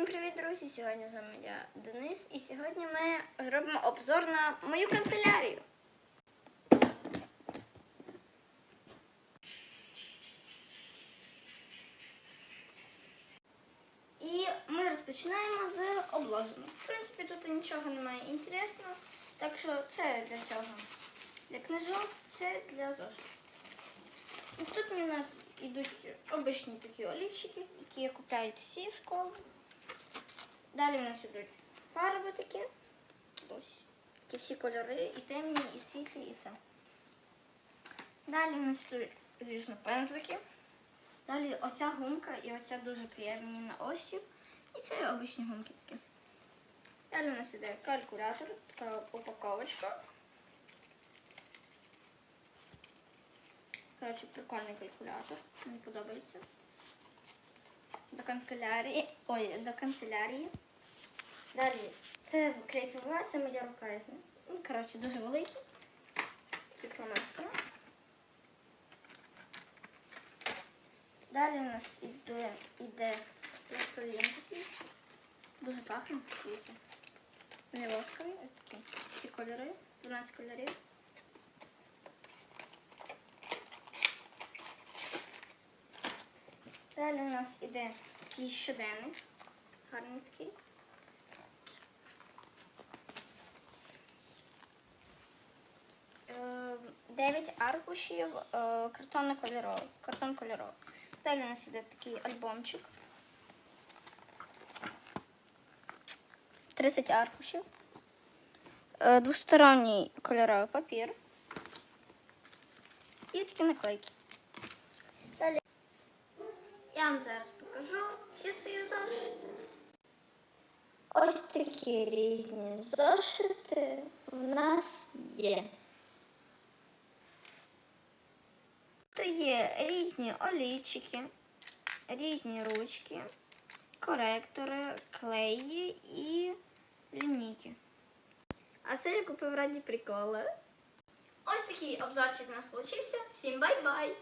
Всім привіт, друзі! Сьогодні з вами я Денис, і сьогодні ми зробимо обзор на мою канцелярію. І ми розпочинаємо з обложення. В принципі, тут нічого немає інтересного, так що це для цього. Для книжок, це для зошитів. Тут у нас йдуть обичні такі олівчики, які купляють всі в школу. Далі в нас йдуть фарби такі. Ось. Такі всі кольори, і темні, і світлі, і все. Далі в нас йдуть, звісно, пензлики. Далі оця гумка і оця дуже приємні на ощіп. І це обичні гумки такі. Далі у нас іде калькулятор, така упаковочка. Коротше, прикольний калькулятор. Мені подобається. До канцелярії. Ой, до канцелярії. Далі це клей це моя рука. я знаю. Ну, коротше, дуже великий. Такий фломастер. Далі у нас іде, іде пластилін такий. Дуже пахне. Не восковий, такі. Ці кольори. 12 кольорів. Далі у нас іде такий щоденник. Гарний такий. Е, Дев'ять аркушів е. Картон кольоровий. Далі у нас іде такий альбомчик. 30 аркушів. Е, Двосторонній кольоровий папір. І такі наклейки. Я вам зараз покажу всі свої зошити. Ось такі різні зошити в нас є. Тут є різні олійчики, різні ручки, коректори, клеї і лінійки. А це я купив раді приколи. Ось такий обзорчик у нас вийшов. Всім бай-бай!